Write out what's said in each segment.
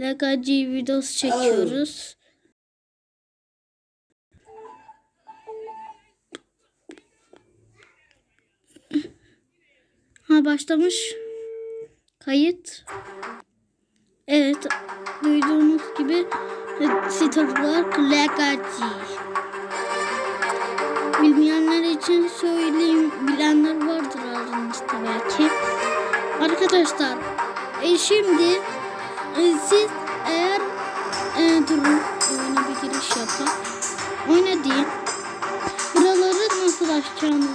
Legacy videosu çekiyoruz. Ha başlamış. Kayıt. Evet. Duyduğunuz gibi Starbuck Legacy. Bilmeyenler için söyleyeyim. Bilenler vardır aranızda belki. Arkadaşlar e, şimdi e, siz eğer e, durun oyuna bir giriş yapalım. Oyna deyin. Buraları nasıl şimdi.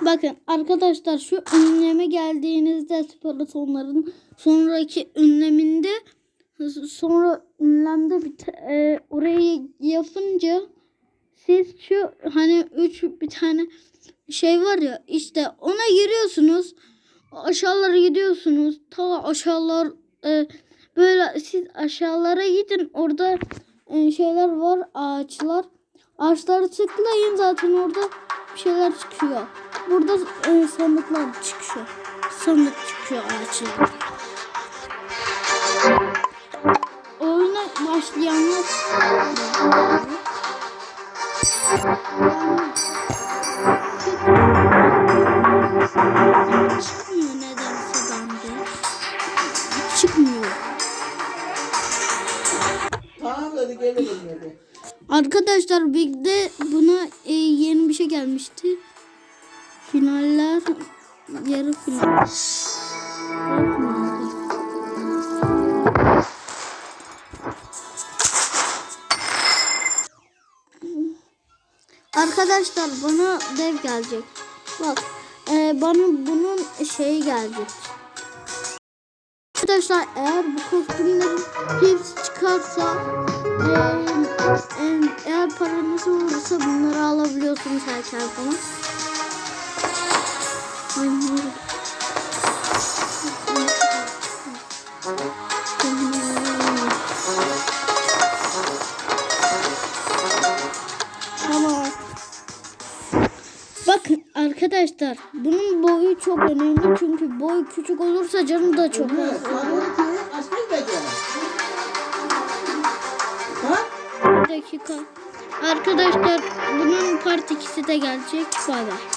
Bakın arkadaşlar şu ünleme geldiğinizde sparatonların sonraki ünleminde sonra ünlemde bir e, orayı yapınca siz şu hani üç bir tane şey var ya işte ona giriyorsunuz aşağılara gidiyorsunuz. Ta aşağılar e, böyle siz aşağılara gidin. Orada e, şeyler var ağaçlar. Ağaçları tıklayın zaten orada bir şeyler çıkıyor. Burada e, sandıklar çıkıyor. Sandık çıkıyor ağaçlar oyuna başlayanlar çıkmıyor Arkadaşlar bir de buna e, yeni bir şey gelmişti. Finaller yarı final. Arkadaşlar bana dev gelecek. Bak e, bana bunun şeyi gelecek. Arkadaşlar eğer bu kostümlerin hepsi çıkarsa e, e, eğer paranız olursa bunları alabiliyorsunuz her telefona. Ay, arkadaşlar bunun boyu çok önemli çünkü boy küçük olursa canı da çok az. Bir dakika. Arkadaşlar bunun part 2'si de gelecek. Bay bay.